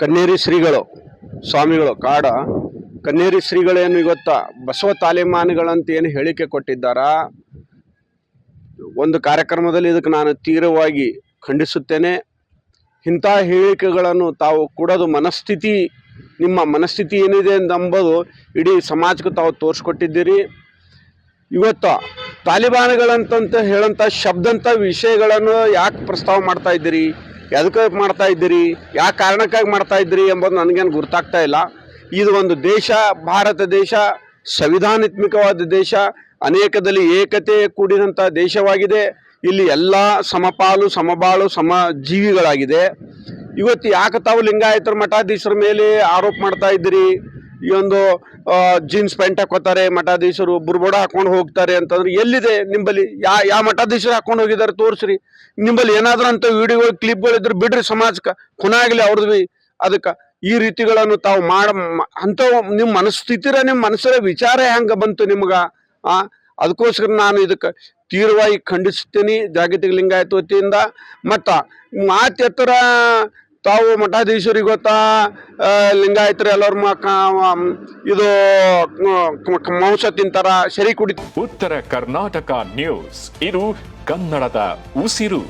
ಕನ್ನೇರಿ ಶ್ರೀಗಳು, ಸ್ವಾಮಿಗಳು, ಕಾಡ. ಕನ್ನೇರಿ ಶ್ರೀಗಳೇನು ಇವತ್ತ ಬಸವ ತಾಲಿಮಾನುಗಳಂತ ಏನು ಹೇಳಿಕೆ ಕೊಟ್ಟಿದ್ದಾರಾ? ಒಂದು ಕಾರ್ಯಕ್ರಮದಲ್ಲಿ ಇದಕ್ಕೆ ನಾನು ತೀವ್ರವಾಗಿ ಖಂಡಿಸುತ್ತೇನೆ. ಇಂಥ ಹೇಳಿಕೆಗಳನ್ನು ತಾವು ಕೊಡೋದು ಮನಸ್ಥಿತಿ, ನಿಮ್ಮ ಮನಸ್ಥಿತಿ ಏನಿದೆ ಎಂಬುದು ಇಡೀ ಸಮಾಜಕ್ಕೆ ತಾವು ತೋರಿಸ್ಕೊಟ್ಟಿದ್ದೀರಿ. ಇವತ್ತು ತಾಲಿಬಾನ್ಗಳಂತಂತ ಹೇಳಂಥ ಶಬ್ದಂಥ ವಿಷಯಗಳನ್ನು ಯಾಕೆ ಪ್ರಸ್ತಾವ ಮಾಡ್ತಾ ಇದ್ದೀರಿ? ಎದಕ್ಕೆ ಮಾಡ್ತಾ ಇದ್ದೀರಿ? ಯಾವ ಕಾರಣಕ್ಕಾಗಿ ಮಾಡ್ತಾ ಇದ್ದೀರಿ ಎಂಬುದು ನನಗೇನು ಗುರ್ತಾಗ್ತಾ ಇಲ್ಲ. ಇದು ಒಂದು ದೇಶ, ಭಾರತ ದೇಶ, ಸಂವಿಧಾನಾತ್ಮಕವಾದ ದೇಶ, ಅನೇಕದಲ್ಲಿ ಏಕತೆ ಕೂಡಿದಂಥ ದೇಶವಾಗಿದೆ. ಇಲ್ಲಿ ಎಲ್ಲ ಸಮಪಾಲು, ಸಮಬಾಳು, ಸಮ ಜೀವಿಗಳಾಗಿದೆ. ಇವತ್ತು ಯಾಕೆ ತಾವು ಲಿಂಗಾಯತರ, ಮಠಾಧೀಶರ ಮೇಲೆ ಆರೋಪ ಮಾಡ್ತಾ ಇದ್ದೀರಿ? ಈ ಒಂದು ಜೀನ್ಸ್ ಪ್ಯಾಂಟ್ ಹಾಕೋತಾರೆ ಮಠಾಧೀಶರು ಬುರ್ಬೋಡ ಹಾಕೊಂಡು ಹೋಗ್ತಾರೆ ಅಂತಂದ್ರೆ ಎಲ್ಲಿದೆ ನಿಂಬಲ್ಲಿ? ಯಾ ಯಾವ ಮಠಾಧೀಶರು ಹಾಕೊಂಡು ಹೋಗಿದ್ದಾರೆ ತೋರಿಸ್ರಿ. ನಿಂಬಲ್ಲಿ ಏನಾದ್ರೂ ಅಂತ ವಿಡಿಯೋಗಳು ಕ್ಲಿಪ್ಗಳಿದ್ರು ಬಿಡ್ರಿ ಸಮಾಜಕ್ಕೆ. ಖುನಾಗ್ಲಿ ಅವ್ರದ್ದು ಬಿ. ಅದಕ್ಕೆ ಈ ರೀತಿಗಳನ್ನು ತಾವು ಮಾಡ ಅಂತ ನಿಮ್ಮ ಮನಸ್ಥಿತಿರ, ನಿಮ್ಮ ಮನಸ್ಸರ ವಿಚಾರ ಹೆಂಗೆ ಬಂತು ನಿಮ್ಗೆ? ಆ ಅದಕ್ಕೋಸ್ಕರ ನಾನು ಇದಕ್ಕೆ ತೀವ್ರವಾಗಿ ಖಂಡಿಸ್ತೀನಿ. ಜಾಗತಿಕ ಲಿಂಗಾಯತ ವತಿಯಿಂದ. ಮತ್ತು ಮಾತು ಎತ್ತರ ತಾವು ಮಠಾಧೀಶರಿಗೆ ಗೊತ್ತಾ? ಲಿಂಗಾಯತರ ಎಲ್ಲರ ಇದು ಮಾಂಸ ತಿಂತಾರ, ಸರಿ ಕುಡಿತ ಉತ್ತರ ಕರ್ನಾಟಕ ನ್ಯೂಸ್. ಇದು ಕನ್ನಡದ ಉಸಿರು.